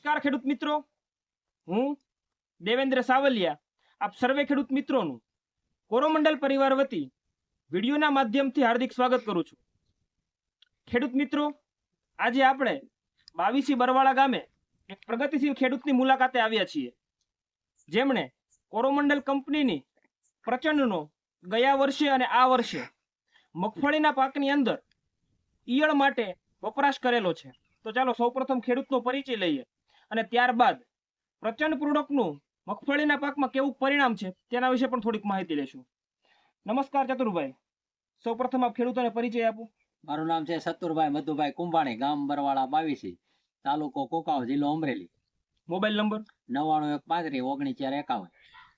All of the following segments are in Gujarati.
નમસ્કાર ખેડૂત મિત્રો. હું દેવેન્દ્ર સાવલિયા, આપ સર્વે ખેડૂત મિત્રોનું કોરોમંડલ પરિવાર વતી વિડીયોના માધ્યમથી હાર્દિક સ્વાગત કરું છું. ખેડૂત મિત્રો, આજે આપણે બાવીસી બરવાળા ગામે એક પ્રગતિશીલ ખેડૂતની મુલાકાતે આવ્યા છીએ. જેમણે કોરોમંડલ કંપનીની પ્રચંડનો ગયા વર્ષે અને આ વર્ષે મગફળીના પાકની અંદર ઈયળ માટે વપરાશ કરેલો છે. તો ચાલો સૌપ્રથમ ખેડૂતનો પરિચય લઈએ. અને ત્યારબાદ પ્રચંડ પ્રોડક્ટનું મગફળીના પાકમાં કેવું પરિણામ છે તેના વિશે પણ થોડીક માહિતી લેશું. નમસ્કાર ચતુરભાઈ. સૌપ્રથમ આપ ખેડૂતોને પરિચય આપો. મારું નામ છે સતુરભાઈ મધુભાઈ કુંભાણી ગામ બરવાળા બાવીસી તાલુકો કોકાવ જિલ્લો અમરેલી. Mobile number? નવાણું એક પાંત્રીસ ઓગણીસ ચાર એકાવન.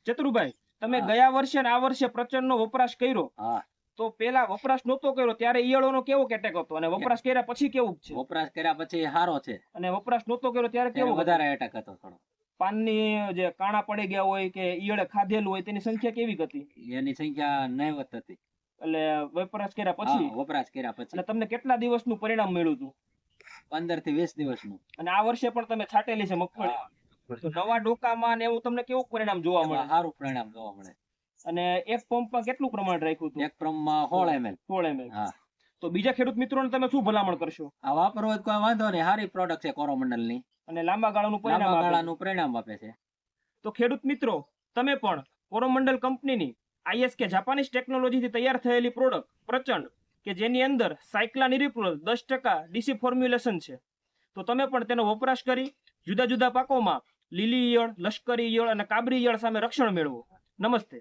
ચતુરભાઈ તમે ગયા વર્ષે અને આ વર્ષે પ્રચંડ નો વપરાશ કર્યો. હા. તો પેલા વપરાશ નહોતો કર્યો ત્યારે ઈયળોનો કેવો એટેક હતો? અને વપરાશ કર્યા પછી કેવું છે? વપરાશ કર્યા પછી સારો છે. અને વપરાશ નહોતો કર્યો ત્યારે કેવો વધારે એટેક હતો થોડો. પાનની જે કાણા પડી ગયા હોય કે ઈયળે ખાધેલું હોય તેની સંખ્યા કેવી હતી? એની સંખ્યા નહીવત હતી. એટલે વપરાશ કર્યા પછી? વપરાશ કર્યા અને પછી તમને કેટલા દિવસનું પરિણામ મળ્યું હતું? પંદરથી વીસ દિવસનું. અને આ વર્ષે પણ તમે છાટેલી છે મગફળી. તો નવા ડોકામાં ને એવું તમને કેવું પરિણામ જોવા મળે? સારું પરિણામ જોવા મળે. અને એક પંપમાં કેટલું પ્રમાણ રાખ્યું હતું? એક પંપમાં સોળ એમએલ સોળ એમએલ હા. તો બીજા ખેડૂત મિત્રોને તમે શું ભલામણ કરશો? આ વાપરવો કોઈ વાંધો નહીં. સારી પ્રોડક્ટ છે કોરોમંડલની અને લાંબા ગાળાનું પરિણામ ગાળાનું પરિણામ આપે છે. તો ખેડૂત મિત્રો તમે પણ કોરોમંડલ કંપનીની આઈએસકે જાપાનીઝ ટેકનોલોજીથી તૈયાર થયેલી પ્રોડક્ટ પ્રચંડ કે જેની અંદર સાયક્લા નિરીપ્રોલ દસ ટકા ડીસી ફોર્મ્યુલેશન છે. તો તમે પણ તેનો વપરાશ કરી જુદા જુદા પાકોમાં લીલી ઈયળ લશ્કરી ઈયળ અને કાબરી ઈયળ સામે રક્ષણ મેળવો. નમસ્તે.